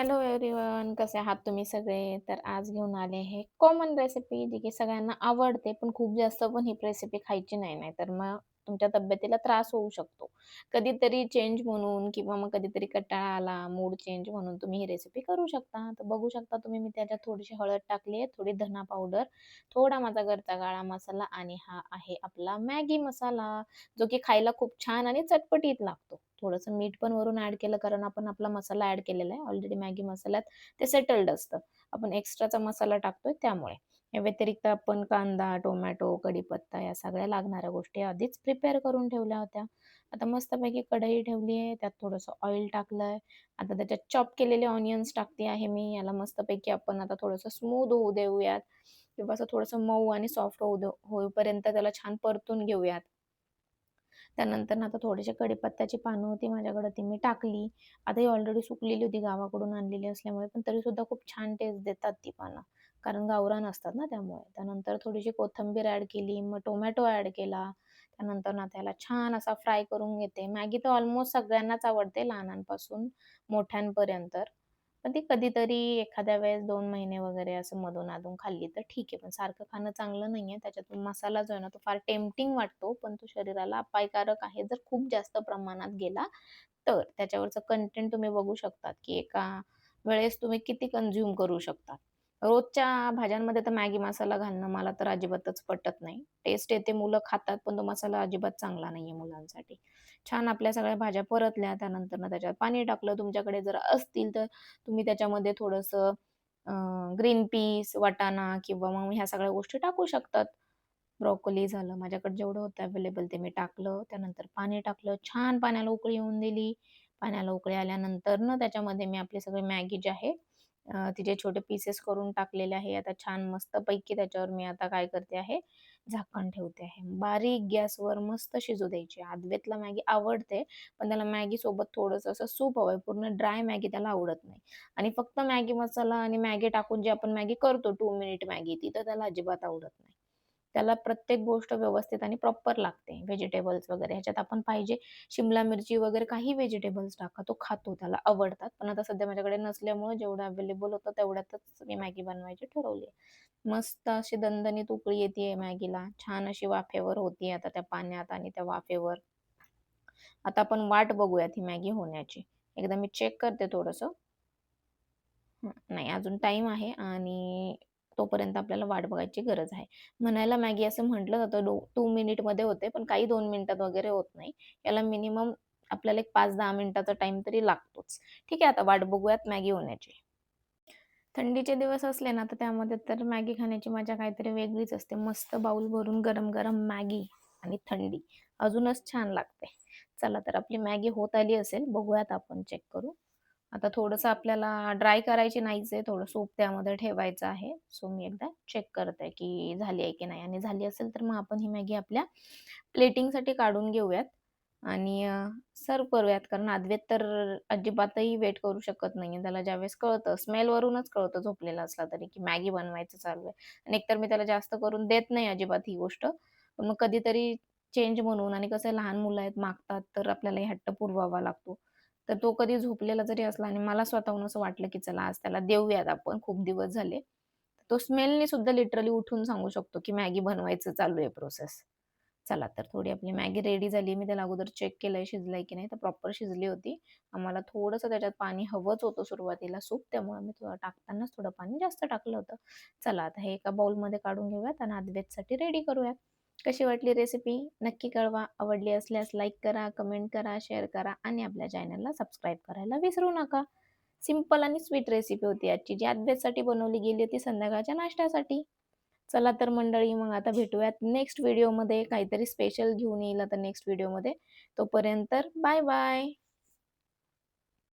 Hello everyone कसे आहात तुम्ही सगळे? तर आज घेऊन आले हे कॉमन रेसिपी जी की सगळ्यांना आवडते पण खूप जास्त पण ही रेसिपी खायची नाही नाही तर मग तुमच्या तब्येतीला त्रास होऊ शकतो. कधीतरी चेंज म्हणून किंवा मग कधीतरी कंटाळा आला मूड चेंज म्हणून तुम्ही ही रेसिपी करू शकता. तर बघू शकता तुम्ही मी त्याच्यात थोडीशी हळद टाकली आहे थोडी धना पावडर थोडा माझा घरचा काळा मसाला आणि हा आहे आपला मॅगी मसाला जो की खायला खूप छान आणि चटपटीत लागतो. थोडंसं मीठ पण वरून ऍड केलं कारण आपण आपला मसाला ऍड केलेला आहे. ऑलरेडी मॅगी मसाल्यात ते सेटल्ड असतं. आपण एक्स्ट्राचा मसाला टाकतोय त्यामुळे. या व्यतिरिक्त आपण कांदा टोमॅटो कढीपत्ता या सगळ्या लागणाऱ्या गोष्टी आधीच प्रिपेअर करून ठेवल्या होत्या. आता मस्तपैकी कढई ठेवली आहे त्यात थोडंसं ऑइल टाकलंय. आता त्याच्यात चॉप केलेले ऑनियन्स टाकते आहे मी. याला मस्तपैकी आपण आता थोडंसं स्मूद होऊ देऊयात. किंवा असं थोडंसं मऊ आणि सॉफ्ट होऊ दे होईपर्यंत त्याला छान परतून घेऊयात. त्यानंतर ना आता थोडीशी कढीपत्त्याची पानं होती माझ्याकडे ती मी टाकली. आता ही ऑलरेडी सुकलेली होती गावाकडून आणलेली असल्यामुळे पण तरी सुद्धा खूप छान टेस्ट देतात ती पानं. कारण गावरान असतात ना त्यामुळे त्यानंतर थोडीशी कोथिंबीर ऍड केली मग टोमॅटो ऍड केला त्यानंतर ना त्याला छान असा फ्राय करून घेते मॅगी तर ऑलमोस्ट सगळ्यांनाच आवडते लहानांपासून मोठ्यांपर्यंत पण ती कधीतरी एखाद्या वेळेस दोन महिने वगैरे असं मधून-अधून खाल्ली तर ठीक आहे. पण सारखं खाणं चांगलं नाहीये. त्याच्यातून मसाला जो आहे ना, तो फार टेम्पटिंग वाटतो, पण तो शरीराला अपायकारक आहे, जर खूप जास्त प्रमाणात गेला तर. त्याच्यावरचं कंटेंट तुम्ही बघू शकतात, की एका वेळेस तुम्ही किती कन्झ्युम करू शकतात रोजच्या भाज्यांमध्ये तर मॅगी मसाला घालणं मला तर अजिबातच पटत नाही. टेस्ट येते, मुलं खातात, पण तो मसाला अजिबात चांगला नाहीये मुलांसाठी. छान आपल्या सगळ्या भाज्या परतल्या, त्यानंतर ना त्याच्यात पाणी टाकलं. तुमच्याकडे जर असतील तर तुम्ही त्याच्यामध्ये थोडंसं ग्रीन पीस, वाटाणा किंवा मग ह्या सगळ्या गोष्टी टाकू शकतात. ब्रोकोली झालं, माझ्याकडे जेवढं होतं अवेलेबल ते मी टाकलं. त्यानंतर पाणी टाकलं. छान पाण्याला उकळी येऊन दिली. पाण्याला उकळी आल्यानंतर ना त्याच्यामध्ये मी आपली सगळी मॅगी जी आहे तिचे छोटे पीसेस करून टाकलेले आहे. आता छान मस्तपैकी त्याच्यावर मी आता काय करते आहे, झाकण ठेवते आहे. बारीक गॅसवर मस्त शिजू द्यायची. आदवेतला मॅगी आवडते, पण त्याला मॅगी सोबत थोडंसं असं सूप हवंय. पूर्ण ड्राय मॅगी त्याला आवडत नाही. आणि फक्त मॅगी मसाला आणि मॅगी टाकून जी आपण मॅगी करतो टू मिनिट मॅगी, ती तर त्याला अजिबात आवडत नाही. त्याला प्रत्येक गोष्ट व्यवस्थित आणि प्रॉपर लागते. व्हेजिटेबल्स वगैरे ह्याच्यात आपण पाहिजे शिमला मिरची वगैरे काही व्हेजिटेबल्स टाका, तो खातो, त्याला आवडतात. पण आता सध्या माझ्याकडे नसल्यामुळे जेवढं अवेलेबल होतं तेवढ्यातच मी मॅगी बनवायची ठरवली मस्त अशी दणदणीत उकळी येते मॅगीला. छान अशी वाफेवर होतीये आता त्या पाण्यात आणि त्या वाफेवर. आता आपण वाट बघूयात ही मॅगी होण्याची. एकदा मी चेक करते थोडंसं. नाही अजून टाइम आहे आणि तोपर्यंत आपल्याला वाट बघायची गरज आहे. म्हणायला मॅगी असं म्हटलं जातं डो 2 मिनिटमध्ये होते, पण काही दोन मिनिटात वगैरे होत नाही. याला मिनिमम आपल्याला एक 5-10 मिनिटाचा टाइम तरी लागतोच. ठीक आहे, आता वाट बघूयात मॅगी होण्याची. थंडीचे दिवस असले ना, तर त्यामध्ये तर मॅगी खाण्याची मजा काहीतरी वेगळीच असते. मस्त बाऊल भरून गरम-गरम मॅगी आणि थंडी अजूनच छान लागते. चला तर आपली मॅगी होत आली असेल, बघूयात आपण चेक करू. आता थोडंसं आपल्याला ड्राय करायची नाहीच आहे, थोडं सूप त्यामध्ये ठेवायचं आहे. सो मी एकदा चेक करते की झाली आहे की नाही आणि झाली असेल तर मग आपण ही मॅगी आपल्या प्लेटिंगसाठी काढून घेऊयात आणि सर्व करूयात. कारण अद्वैत तर अजिबातही वेट करू शकत नाही त्याला ज्यावेळेस कळतं, स्मेलवरूनच कळतं झोपलेला असला तरी, की मॅगी बनवायचं चालू आहे. आणि एकतर मी त्याला जास्त करून देत नाही अजिबात ही गोष्ट. पण मग कधीतरी चेंज म्हणून आणि कसं लहान मुलं आहेत, मागतात, तर आपल्याला हट्ट पुरवावा लागतो. तर तो कधी झोपलेला जरी असला आणि मला स्वतःहून असं वाटलं, की चला आज त्याला देऊयात आपण, खूप दिवस झाले. तो स्मेलने सुद्धा लिटरली उठून सांगू शकतो, की मॅगी बनवायचं चालू आहे प्रोसेस. चला तर थोडी आपली मॅगी रेडी झाली. मी त्याला अगोदर चेक केलंय शिजलंय की नाही, तर प्रॉपर शिजली होती. आम्हाला थोडंसं त्याच्यात पाणी हवंच होतं सुरुवातीला सूप, त्यामुळे मी थोडं टाकतानाच थोडं पाणी जास्त टाकलं होतं. चला आता हे एका बाउलमध्ये काढून घेऊयात आणि अद्वैतसाठी रेडी करूयात. कशी वाटली रेसिपी नक्की कळवा. आवडली असल्यास लाईक करा, कमेंट करा, शेअर करा आणि आपल्या चॅनलला सबस्क्राईब करायला विसरू नका. सिंपल आणि स्वीट रेसिपी होती आजची, जी अभ्याससाठी बनवली गेली होती संध्याकाळच्या नाश्त्यासाठी. चला तर मंडळी मग आता भेटूयात नेक्स्ट व्हिडिओमध्ये. काहीतरी स्पेशल घेऊन येईल आता नेक्स्ट व्हिडिओमध्ये. तोपर्यंत बाय बाय.